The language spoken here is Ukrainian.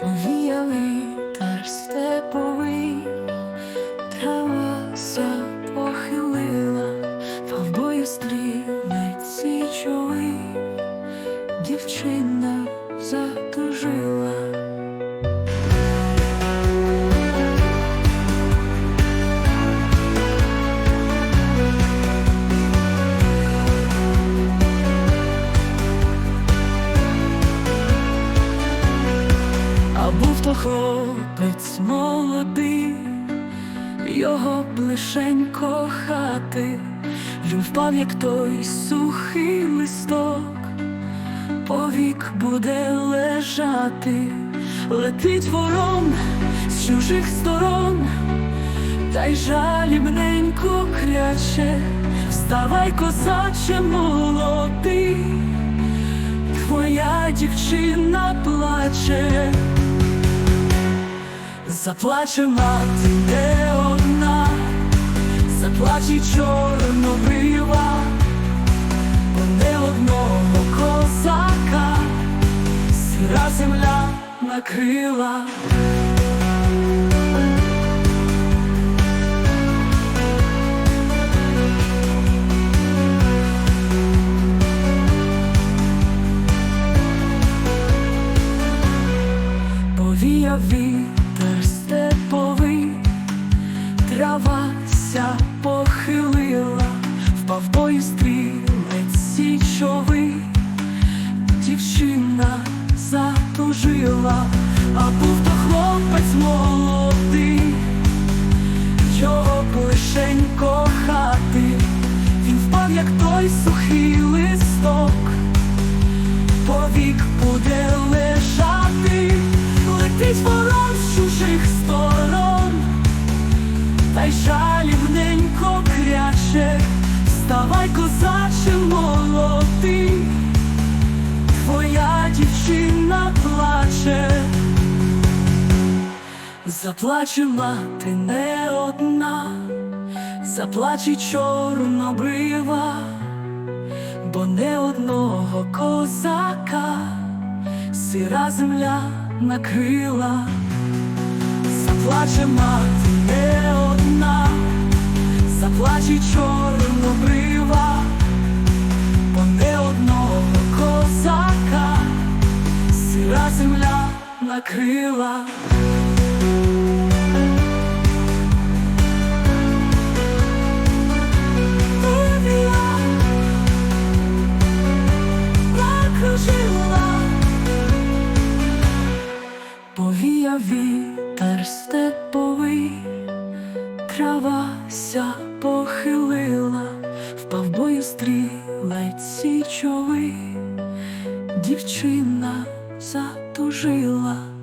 повіяв вітер степовий, А був то хлопець молодий, його б лишень кохати, він як той сухий листок, повік буде лежати, летить ворон з чужих сторон, та й жалібненько кряче, вставай, козаче молодий. Твоя дівчина плаче, заплаче мати не одна, заплаче чорнобрива, бо не одного козака, сира земля накрила. Повіяв вітер стрілець січовий, дівчина затужила, а був то хлопець молодий, його лишень кохати, він впав, як той сухий листок повік буде лежати, летить ворон з чужих сторон, та й жалібненько кряче, вставай, козаче молодий, твоя дівчина плаче, заплаче мати не одна, заплаче чорнобрива. Бо не одного козака. Сира земля накрила, заплаче мати не одна, заплаче чорнобрива, бо не одного козака сира земля накрила. Повіяв вітер степовий, трава ся похилила, впав бою стрілець січовий, дівчина затужила.